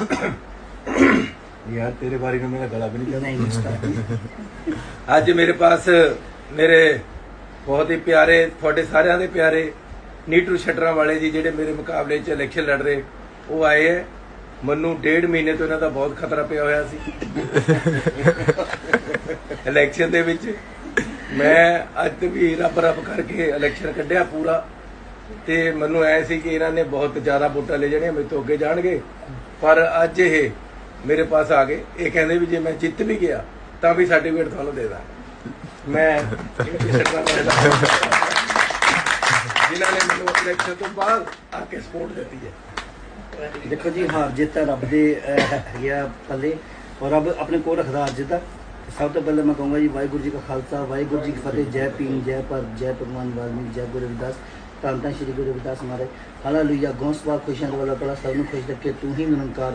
ਯਾਰ ਤੇਰੇ ਬਾਰੇ ਨੂੰ ਮੇਰਾ ਗਲਾ ਵੀ ਨਹੀਂ ਚੱਲਦਾ ਅੱਜ ਮੇਰੇ ਪਾਸ ਮੇਰੇ ਬਹੁਤ ਹੀ ਪਿਆਰੇ ਤੁਹਾਡੇ ਸਾਰਿਆਂ ਦੇ ਪਿਆਰੇ ਨੀਟੂ ਸ਼ਟਰਾਂ ਵਾਲੇ ਜੀ ਜਿਹੜੇ ਮੇਰੇ ਮੁਕਾਬਲੇ 'ਚ ਇਲੈਕਸ਼ਨ ਲੜ ਰਹੇ ਉਹ ਆਏ ਐ ਮੈਨੂੰ ਡੇਢ ਮਹੀਨੇ ਤੋਂ ਇਹਨਾਂ ਦਾ ਬਹੁਤ ਖਤਰਾ ਪਿਆ ਹੋਇਆ ਸੀ। ਇਲੈਕਸ਼ਨ ਦੇ ਵਿੱਚ ਮੈਂ ਅੱਜ ਵੀ ਰੱਬ ਰੱਬ ਕਰਕੇ ਇਲੈਕਸ਼ਨ ਕੱਢਿਆ ਪੂਰਾ। ਤੇ ਮੈਨੂੰ ਐ ਸੀ ਕਿ ਇਹਨਾਂ ਨੇ ਬਹੁਤ ਜ਼ਿਆਦਾ ਵੋਟਾਂ ਲੈ ਜਾਣੀਆਂ ਮੇਰੇ ਤੋਂ ਅੱਗੇ ਜਾਣਗੇ। ਪਰ ਅੱਜ ਇਹ ਮੇਰੇ ਪਾਸ ਆ ਗਏ। ਇਹ ਕਹਿੰਦੇ ਵੀ ਜੇ ਮੈਂ ਜਿੱਤ ਵੀ ਗਿਆ ਤਾਂ ਵੀ ਸਰਟੀਫਿਕੇਟ ਤੁਹਾਨੂੰ ਦੇ ਦਾਂ ਮੈਂ ਜਿਨ੍ਹਾਂ ਨੇ ਮੈਨੂੰ ਇਲੈਕਸ਼ਨ ਤੋਂ ਬਾਅਦ ਆ ਕੇ ਸਪੋਰਟ ਦਿੱਤੀ ਹੈ। ਦੇਖੋ ਜੀ ਹਾਰ ਜਿੱਤ ਰੱਬ ਦੇ ਅਹ, ਪੱਲੇ। ਔਰ ਰੱਬ ਆਪਣੇ ਕੋਲ ਰੱਖਦਾ ਹਾਰ ਜਿੱਤ ਸਭ ਤੋਂ ਪਹਿਲਾਂ ਮੈਂ ਕਹੂੰਗਾ ਜੀ ਵਾਹਿਗੁਰੂ ਜੀ ਕਾ ਖਾਲਸਾ ਵਾਹਿਗੁਰੂ ਜੀ ਕੀ ਫਤਿਹ। ਜੈ ਭੀਮ ਜੈ ਪਰ ਜੈ ਭਗਵਾਨ ਵਾਲਮੀਕ ਜੈ ਗੁਰੂ ਰਵਿਦਾਸ। ਧੰਨ ਧੰਨ ਸ਼੍ਰੀ ਗੁਰੂ ਰਵਿਦਾਸ ਮਹਾਰਾਜ ਹਾਲੇਲੂਇਆ ਗੋਸਵਾ ਖੁਸ਼ੀਆਂ ਵਾਲਾ ਭਲਾ ਸਭ ਨੂੰ ਖੁਸ਼ ਰੱਖੇ ਤੂੰ ਹੀ ਨਿਰੰਕਾਰ